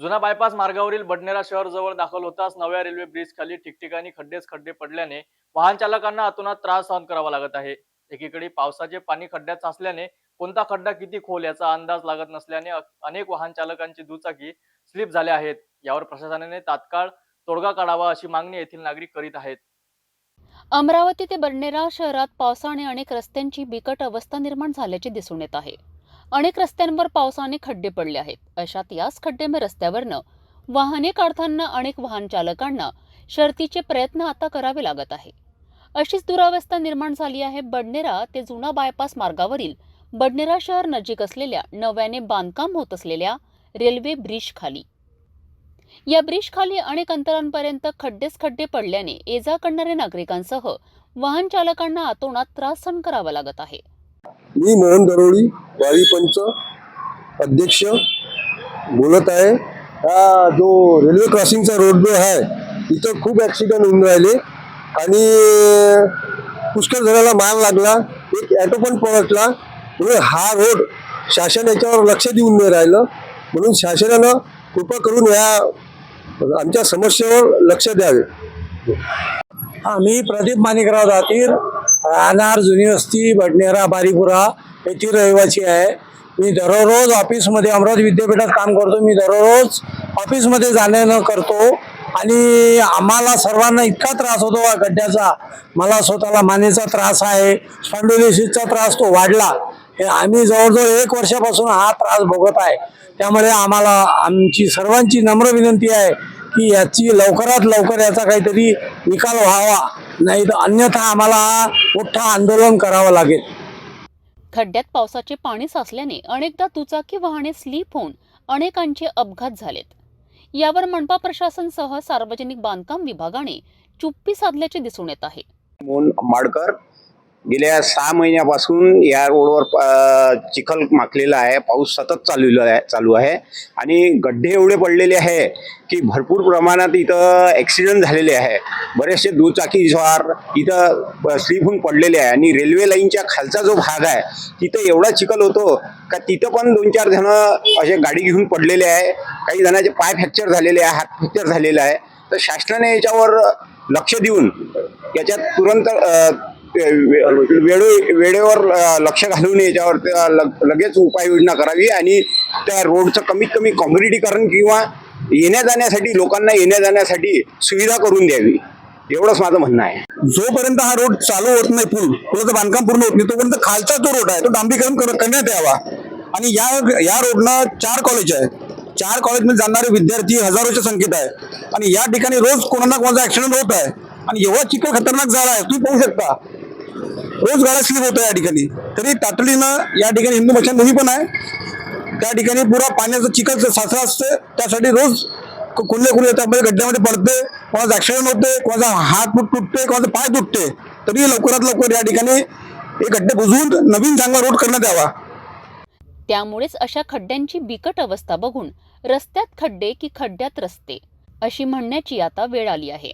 जुना बायपास मार्गावरील बडनेरा शहर जवळ दाखल होताच नव्या रेल्वे ब्रिज खाली ठिकठिकाणी खड्डेच खड्डे पडल्याने वाहन चालकांना अतोनात त्रास सहन करावा लागत आहे. एकीकडे पावसाचे पाणी खड्ड्यात साचल्याने कोणता खड्डा किती खोल याचा अंदाज लागत नसल्याने अनेक वाहन चालकांची दुचाकी स्लिप झाल्या आहेत. यावर प्रशासनाने तात्काळ तोडगा काढावा अशी मागणी येथील नागरिक करीत आहेत. अमरावती ते बडनेरा शहरात पावसाने अनेक रस्त्यांची बिकट अवस्था निर्माण झाल्याचे दिसून येत आहे. अनेक रस्त्यांवर पावसाने खड्डे पडले आहेत. अशात याच खड्डेमय रस्त्यावरनं वाहने काढताना अनेक वाहन चालकांना शर्तीचे प्रयत्न आता करावे लागत आहे. अशीच दुरावस्था निर्माण झाली आहे. बडनेरा ते जुना बायपास मार्गावरील बडनेरा शहर नजीक असलेल्या नव्याने बांधकाम होत असलेल्या रेल्वे ब्रिज खाली. या ब्रिज खाली अनेक अंतरांपर्यंत खड्डेच खड्डे पडल्याने ये जा करणाऱ्या नागरिकांसह वाहन चालकांना आतोनात त्रास सहन करावा लागत आहे. मी मोहन दरोळी वारी पंच अध्यक्ष बोलत आहे. हा जो रेल्वे क्रॉसिंगचा रोड जो आहे इथं खूप ॲक्सिडेंट होऊन राहिले. आणि पुष्कळ जणाला मार लागला. एक ॲटो पण पळटला म्हणून हा रोड शासन याच्यावर लक्ष देऊन नाही राहिलं. म्हणून शासनानं कृपा करून या आमच्या समस्येवर लक्ष द्यावे. आम्ही मी प्रदीप माणिकराव जातीर राहणार जुनी वस्ती बडनेरा बारीपुरा येथील रहिवासी आहे. मी दररोज ऑफिसमध्ये अमरावती विद्यापीठात काम करतो. मी दररोज ऑफिसमध्ये जाण्यानं करतो. आणि आम्हाला सर्वांना इतका त्रास होतो या गड्ड्याचा. मला स्वतःला मानेचा त्रास आहे. स्पॉन्डोलिसिसचा त्रास तो वाढला. हे आम्ही जवळजवळ एक वर्षापासून हा त्रास भोगत आहे. त्यामुळे आम्हाला आमची सर्वांची नम्र विनंती आहे की याची लवकरात लवकर याचा काहीतरी निकाल व्हावा. नाही तर अन्यथा आम्हाला मोठं आंदोलन करावं लागेल. खड्ड्यात पावसाचे पाणी साचल्याने अनेकदा दुचाकी वाहने स्लीप होऊन अनेकांचे अपघात झालेत. यावर मनपा प्रशासनसह सार्वजनिक बांधकाम विभागाने चुप्पी साधल्याचे दिसून येत आहे. माडकर गेल्या सहा महिन्यापासून या रोडवर चिखल माखलेला आहे. पाऊस सतत चालू आहे चालू आहे. आणि गड्डे एवढे पडलेले आहे की भरपूर प्रमाणात इथं ॲक्सिडेंट झालेले आहे. बरेचसे दुचाकी झार इथं स्लीप होऊन पडलेले आहे. आणि रेल्वे लाईनच्या खालचा जो भाग आहे तिथं एवढा चिखल होतो का तिथं पण दोन चार जण असे गाडी घेऊन पडलेले आहे. काही जणांचे पाय फ्रॅक्चर झालेले आहे हात फ्रॅक्चर झालेला आहे. तर शासनाने याच्यावर लक्ष देऊन याच्यात तुरंत वेळो वेळेवर लक्ष घालून याच्यावर लगेच उपाययोजना करावी आणि त्या रोडचं कमीत कमी कॉम्युनिटीकरण किंवा येण्या जाण्यासाठी लोकांना येण्या जाण्यासाठी सुविधा करून द्यावी. एवढंच माझं म्हणणं आहे. जोपर्यंत हा रोड चालू होत नाही पूल पुलाचं बांधकाम पूर्ण होत नाही तोपर्यंत खालचा जो रोड आहे तो डांबरीकरण करण्यात यावा. आणि या या रोडनं चार कॉलेज आहे चार कॉलेजमध्ये जाणारे विद्यार्थी हजारोच्या संख्येत आहे. आणि या ठिकाणी रोज कोणाला कोणाचा ऍक्सिडेंट होत आहे. आणि एवढा चिखल खतरनाक झाला आहे तुम्ही पाहू शकता. रोज गाड्या स्लिप या ठिकाणी. तरी तातडीनं या ठिकाणी हिंदू मशान भूमी पण आहे. त्या ठिकाणी पुरा पाण्याचं चिखल साचरा असते. त्यासाठी रोज कुल्ले कुल्ले त्यामध्ये गड्ड्यामध्ये पडते. कोणाचं ॲक्सिडेंट होते कोणाचा हात तुटते कोणाचा पाय तुटते तरी लवकरात लवकर या ठिकाणी हे गड्डे बुजवून नवीन चांगला रोड करण्यात यावा. त्यामुळेच अशा खड्ड्यांची बिकट अवस्था बघून रस्त्यात खड्डे की खड्ड्यात रस्ते अशी म्हणण्याची आता वेळ आली आहे.